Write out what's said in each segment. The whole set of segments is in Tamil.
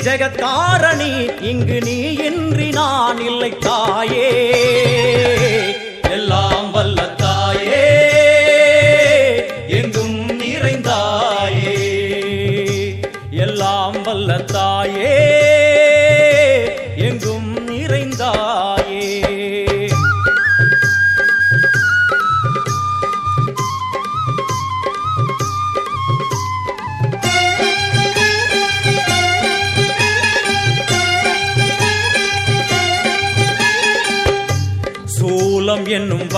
ஜெகத்காரணி இங்கு நீ இன்றி நான் இல்லை தாயே. எல்லாம் வல்ல தாயே எங்கும் நிறைந்தாயே. எல்லாம் வல்ல தாயே.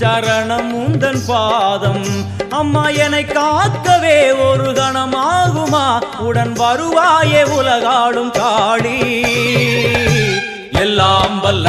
சரணம் உந்தன் பாதம். அம்மா என்னை காக்கவே ஒரு கணமாகுமா? உடன் வருவாயே உலகாடும் காளி எல்லாம் வல்ல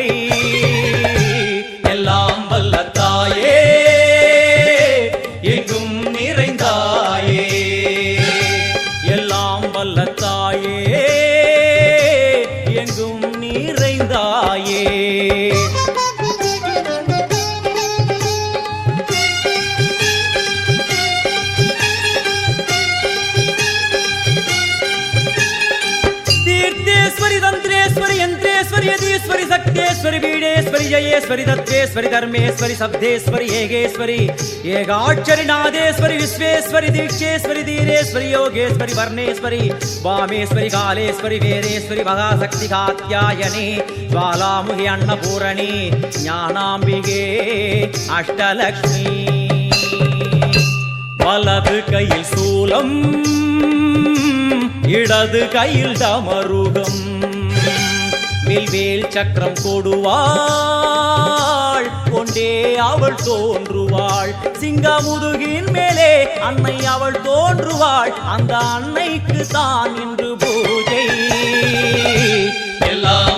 ವೇದೇಶ್ವರಿ ಸತ್ಯೇಶ್ವರಿ ಬೀಡೇಶ್ವರಿ ಜಯೇಶ್ವರಿ ದತ್ತೇಶ್ವರಿ ಧರ್ಮೇಶ್ವರಿ ಶಬ್ದೇಶ್ವರಿ ಏಗೇಶ್ವರಿ ಏಗಾಕ್ಷರಿ ನಾದೇಶ್ವರಿ ವಿಶ್ವೇಶ್ವರಿ ದೀಕ್ಷೇಶ್ವರಿ ಧೀರೇಶ್ವರಿ ಯೋಗೇಶ್ವರಿ ವರ್ಣೇಶ್ವರಿ ವಾಮೇಶ್ವರಿ ಕಾಲೇಶ್ವರಿ ವೇರೇಶ್ವರಿ ಮಹಾಶಕ್ತಿ ಕಾತ್ಯಾಯನಿ ಜ್ವಾಲಾಮುಹಿ ಅನ್ನಪೂರಣಿ ஞானாம்பிகே அஷ்டலக்ஷ்மி வலது கையில் சூலம் இடது கையில் தமருகம் வில்வேல் சக்கரம் கொடுவாள் கொண்டே அவள் தோன்றுவாள். சிங்கமுதுகின் மேலே அன்னை அவள் தோன்றுவாள். அந்த அன்னைக்கு தான் இன்று பூஜை. எல்லா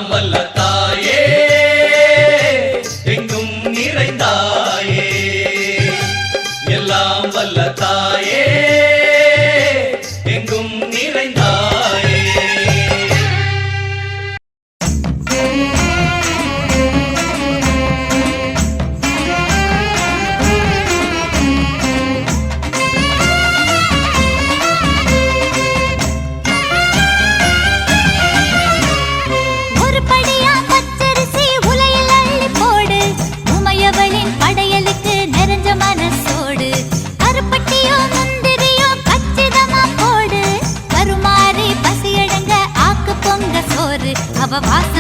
அவ வாசம்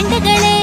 ஆண்டுகளே